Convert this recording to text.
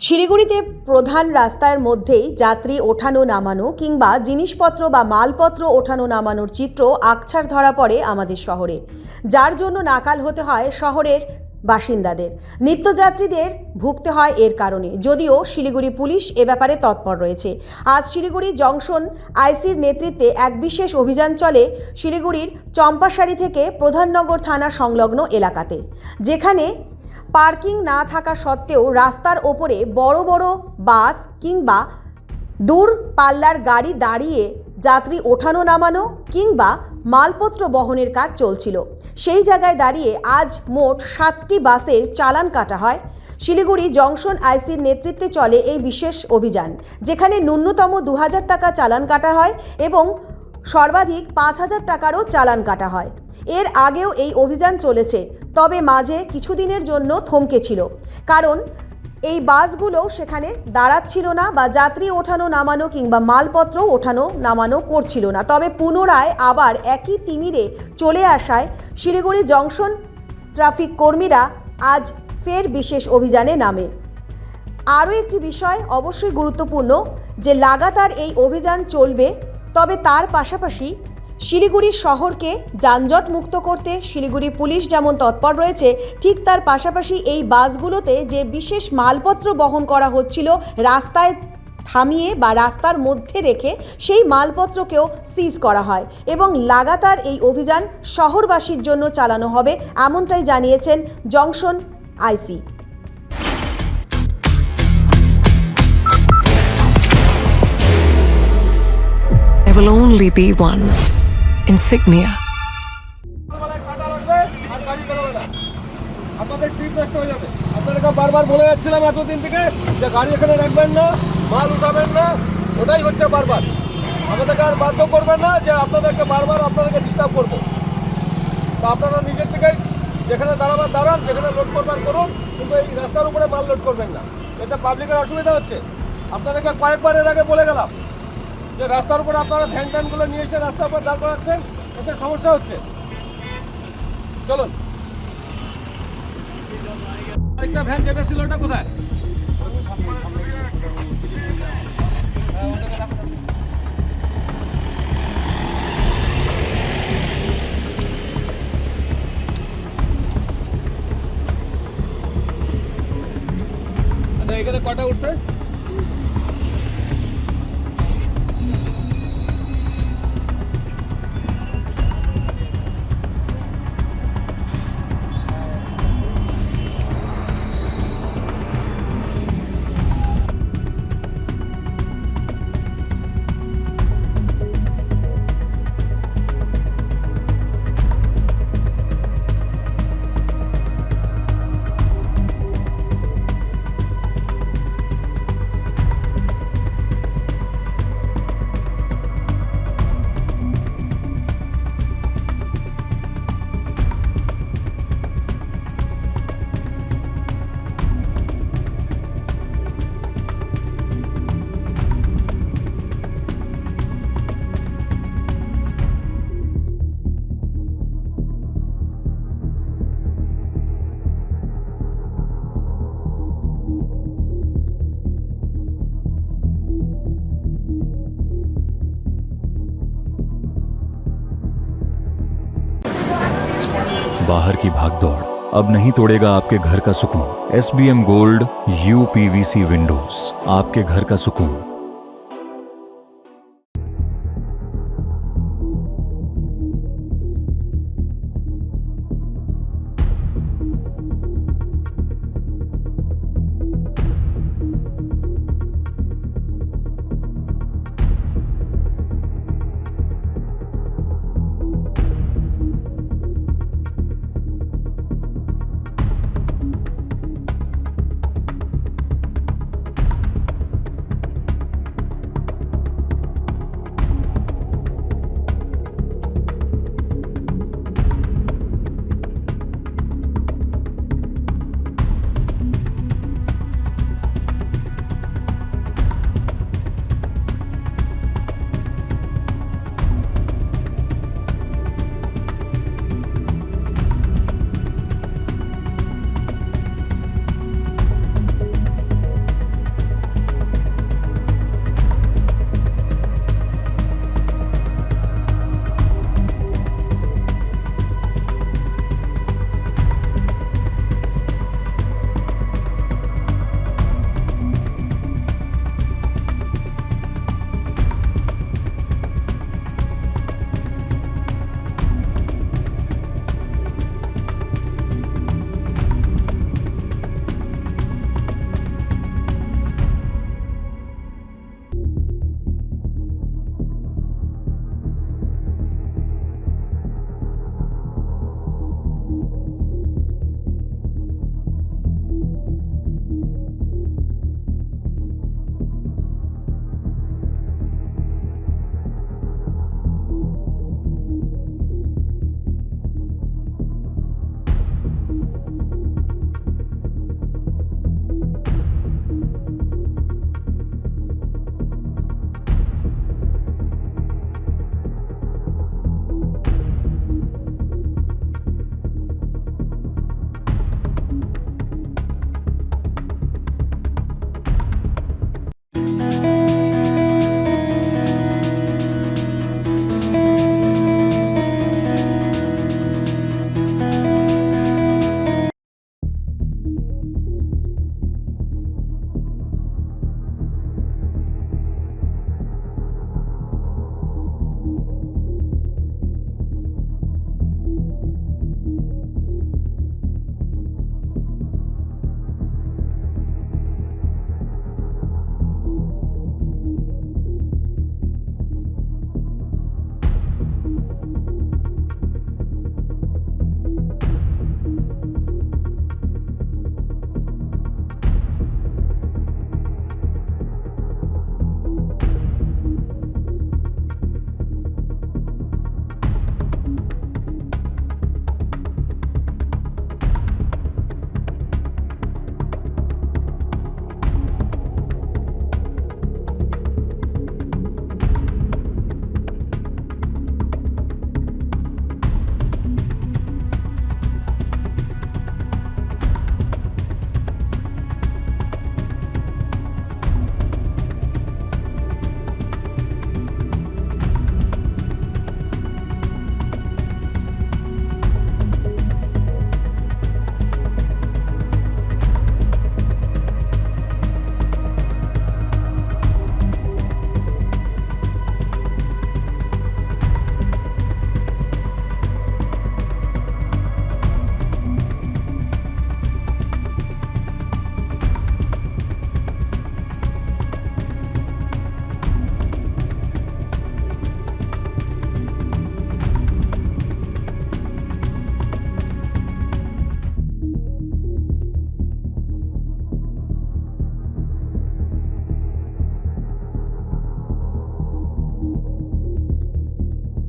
শিলিগুড়িতে প্রধান রাস্তার মধ্যেই যাত্রী ওঠানো নামানো কিংবা জিনিসপত্র বা মালপত্র ওঠানো নামানোর চিত্র আকছার ধরা পড়ে আমাদের শহরে। যার জন্য নাকাল হতে হয় শহরের বাসিন্দাদের। নিত্যযাত্রীদের ভুগতে হয় এর কারণে। যদিও শিলিগুড়ি পুলিশ এ ব্যাপারে তৎপর রয়েছে। আজ শিলিগুড়ি জংশন আইসির নেতৃত্বে এক বিশেষ অভিযান চলে শিলিগুড়ির চম্পাশাড়ি থেকে প্রধাননগর থানা সংলগ্ন এলাকাতে। যেখানে পার্কিং না থাকা সত্ত্বেও রাস্তার ওপরে বড় বড় বাস কিংবা দূর পাল্লার গাড়ি দাঁড়িয়ে যাত্রী ওঠানো নামানো কিংবা মালপত্র বহনের কাজ চলছিল। সেই জায়গায় দাঁড়িয়ে আজ মোট সাতটি বাসের চালান কাটা হয়। শিলিগুড়ি জংশন আইসির নেতৃত্বে চলে এই বিশেষ অভিযান, যেখানে ন্যূনতম দু হাজার টাকা চালান কাটা হয় এবং সর্বাধিক পাঁচ হাজার টাকারও চালান কাটা হয়। এর আগেও এই অভিযান চলেছে, তবে মাঝে কিছুদিনের জন্য থমকে ছিল। কারণ, এই বাসগুলো সেখানে দাঁড়াচ্ছিল না বা যাত্রী ওঠানো নামানো কিংবা মালপত্র ওঠানো নামানো করছিল না। তবে পুনরায় আবার একই তিমিরে চলে আসায় শিলিগুড়ি জংশন ট্রাফিক কর্মীরা আজ ফের বিশেষ অভিযানে নামে। আরও একটি বিষয় অবশ্যই গুরুত্বপূর্ণ, যে লাগাতার এই অভিযান চলবে তবে তার পাশাপাশি শিলিগুড়ি শহরকে যানজট মুক্ত করতে শিলিগুড়ি পুলিশ যেমন তৎপর রয়েছে, ঠিক তার পাশাপাশি এই বাসগুলোতে যে বিশেষ মালপত্র বহন করা হচ্ছিল রাস্তায় থামিয়ে বা রাস্তার মধ্যে রেখে সেই মালপত্রকেও সিজ করা হয় এবং লাগাতার এই অভিযান শহরবাসীর জন্য চালানো হবে, এমনটাই জানিয়েছেন junction IC. Will only be one. Insignia. আপনাদের নষ্ট হয়ে যাবে। আপনাদেরকে বারবার যাচ্ছিলাম এতদিন থেকে যে গাড়ি এখানে রাখবেন না, মাল উঠাবেন না, ওটাই হচ্ছে বারবার। আর করবেন না যে আপনাদেরকে বারবার আপনাদেরকে ডিস্টার্ব করব। তা আপনারা নিজের থেকেই যেখানে দাঁড়াবার দাঁড়ান, যেখানে লোড করবার করুন, কিন্তু এই রাস্তার উপরে মাল লোড করবেন না। এতে পাবলিকের অসুবিধা হচ্ছে। আপনাদেরকে কয়েকবার এর আগে বলে গেলাম যে রাস্তার উপরে আপনারা ভ্যান ট্যানগুলো নিয়ে এসে রাস্তার উপর দাঁড় করাচ্ছেন, এতে সমস্যা হচ্ছে। চলুন। আরেকটা ভ্যান যেটা ছিল ওটা কোথায়। আচ্ছা এখানে কটা উঠছে? बाहर की भागदौड़। अब नहीं तोड़ेगा आपके घर का सुकून। S B M gold U P V C windows आपके घर का सुकून।